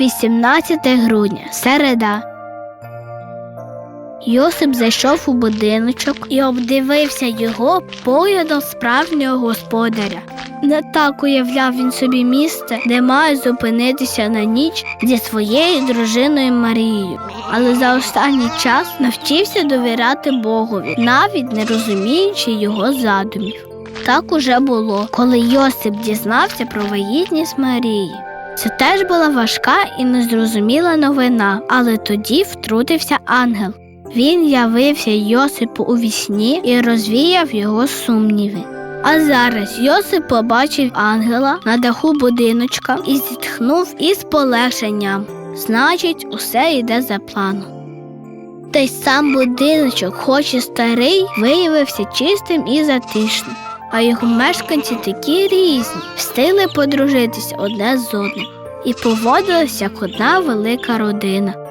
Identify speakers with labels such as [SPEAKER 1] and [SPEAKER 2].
[SPEAKER 1] 18 грудня, середа. Йосип зайшов у будиночок і обдивився його поглядом справжнього господаря. Не так уявляв він собі місце, де має зупинитися на ніч зі своєю дружиною Марією. Але за останній час навчився довіряти Богові, навіть не розуміючи його задумів. Так уже було, коли Йосип дізнався про вагітність Марії. Це теж була важка і незрозуміла новина, але тоді втрутився ангел. Він явився Йосипу у вісні і розвіяв його сумніви. А зараз Йосип побачив ангела на даху будиночка і зітхнув із полегшенням. Значить, усе йде за планом. Та й сам будиночок, хоч і старий, виявився чистим і затишним, а його мешканці такі різні, встигли подружитися одне з одним і поводилися як одна велика родина.